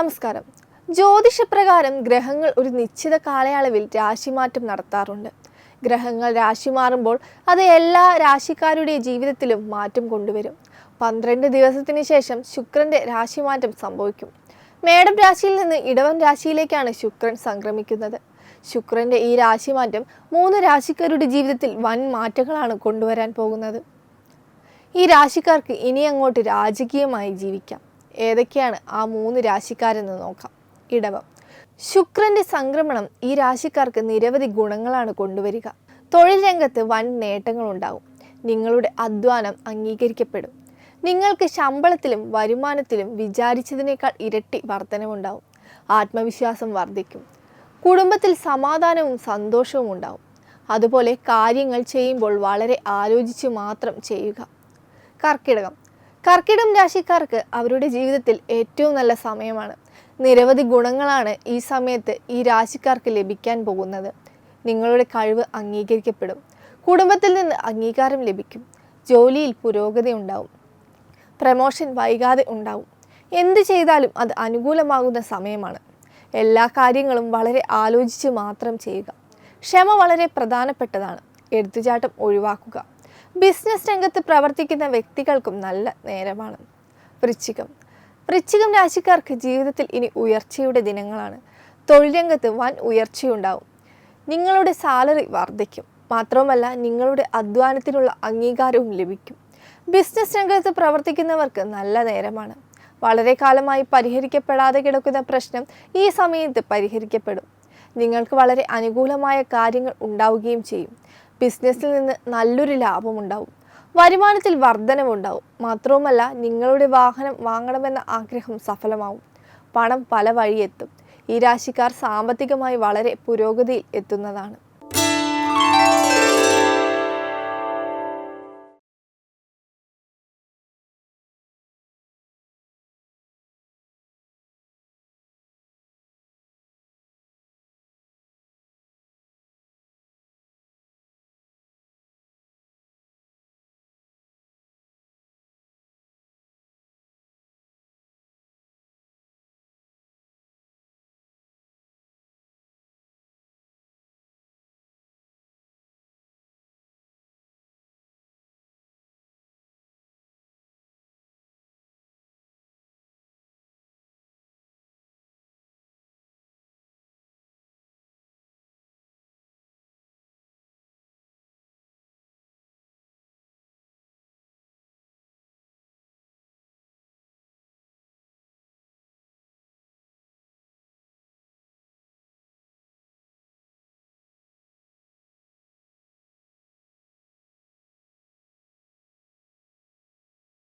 നമസ്കാരം. ജ്യോതിഷപ്രകാരം ഗ്രഹങ്ങൾ ഒരു നിശ്ചിത കാലയളവിൽ രാശിമാറ്റം നടത്താറുണ്ട്. ഗ്രഹങ്ങൾ രാശി മാറുമ്പോൾ അത് എല്ലാ രാശിക്കാരുടെ ജീവിതത്തിലും മാറ്റം കൊണ്ടുവരും. പന്ത്രണ്ട് ദിവസത്തിന് ശേഷം ശുക്രന്റെ രാശിമാറ്റം സംഭവിക്കും. മേടം രാശിയിൽ നിന്ന് ഇടവൻ രാശിയിലേക്കാണ് ശുക്രൻ സംക്രമിക്കുന്നത്. ശുക്രന്റെ ഈ രാശിമാറ്റം മൂന്ന് രാശിക്കാരുടെ ജീവിതത്തിൽ വൻ മാറ്റങ്ങളാണ് കൊണ്ടുവരാൻ പോകുന്നത്. ഈ രാശിക്കാർക്ക് ഇനി അങ്ങോട്ട് രാജകീയമായി ജീവിക്കാം. ഏതൊക്കെയാണ് ആ മൂന്ന് രാശിക്കാരെന്ന് നോക്കാം. ഇടവം. ശുക്രന്റെ സംക്രമണം ഈ രാശിക്കാർക്ക് നിരവധി ഗുണങ്ങളാണ് കൊണ്ടുവരിക. തൊഴിൽ രംഗത്ത് വൻ നേട്ടങ്ങൾ നേട്ടങ്ങളുണ്ടാകും. നിങ്ങളുടെ അധ്വാനം അംഗീകരിക്കപ്പെടും. നിങ്ങൾക്ക് ശമ്പളത്തിലും വരുമാനത്തിലും വിചാരിച്ചതിനേക്കാൾ ഇരട്ടി വർധനവുണ്ടാവും ആത്മവിശ്വാസം വർദ്ധിക്കും. കുടുംബത്തിൽ സമാധാനവും സന്തോഷവും ഉണ്ടാവും അതുപോലെ കാര്യങ്ങൾ ചെയ്യുമ്പോൾ വളരെ ആലോചിച്ച് മാത്രം ചെയ്യുക. കർക്കിടകം. കർക്കിടകം രാശിക്കാർക്ക് അവരുടെ ജീവിതത്തിൽ ഏറ്റവും നല്ല സമയമാണ്. നിരവധി ഗുണങ്ങളാണ് ഈ സമയത്ത് ഈ രാശിക്കാർക്ക് ലഭിക്കാൻ പോകുന്നത്. നിങ്ങളുടെ കഴിവ് അംഗീകരിക്കപ്പെടും. കുടുംബത്തിൽ നിന്ന് അംഗീകാരം ലഭിക്കും. ജോലിയിൽ പുരോഗതി ഉണ്ടാവും. പ്രമോഷൻ വൈകാതെ ഉണ്ടാവും. എന്ത് ചെയ്താലും അത് അനുകൂലമാകുന്ന സമയമാണ്. എല്ലാ കാര്യങ്ങളും വളരെ ആലോചിച്ച് മാത്രം ചെയ്യുക. ക്ഷമ വളരെ പ്രധാനപ്പെട്ടതാണ്. എടുത്തുചാട്ടം ഒഴിവാക്കുക. ബിസിനസ് രംഗത്ത് പ്രവർത്തിക്കുന്ന വ്യക്തികൾക്കും നല്ല നേരമാണ്. വൃശ്ചികം. വൃശ്ചികം രാശിക്കാർക്ക് ജീവിതത്തിൽ ഇനി ഉയർച്ചയുടെ ദിനങ്ങളാണ്. തൊഴിൽ രംഗത്ത് വൻ ഉയർച്ചയുണ്ടാവും. നിങ്ങളുടെ സാലറി വർദ്ധിക്കും. മാത്രവുമല്ല നിങ്ങളുടെ അധ്വാനത്തിനുള്ള അംഗീകാരവും ലഭിക്കും. ബിസിനസ് രംഗത്ത് പ്രവർത്തിക്കുന്നവർക്ക് നല്ല നേരമാണ്. വളരെ കാലമായി പരിഹരിക്കപ്പെടാതെ കിടക്കുന്ന പ്രശ്നം ഈ സമയത്ത് പരിഹരിക്കപ്പെടും. നിങ്ങൾക്ക് വളരെ അനുകൂലമായ കാര്യങ്ങൾ ഉണ്ടാവുകയും ചെയ്യും. ബിസിനസ്സിൽ നിന്ന് നല്ലൊരു ലാഭമുണ്ടാവും. വരുമാനത്തിൽ വർധനവുണ്ടാവും. മാത്രവുമല്ല നിങ്ങളുടെ വാഹനം വാങ്ങണമെന്ന ആഗ്രഹം സഫലമാവും. പണം പല വഴിയെത്തും. ഈ രാശിക്കാർ സാമ്പത്തികമായി വളരെ പുരോഗതിയിൽ എത്തുന്നതാണ്.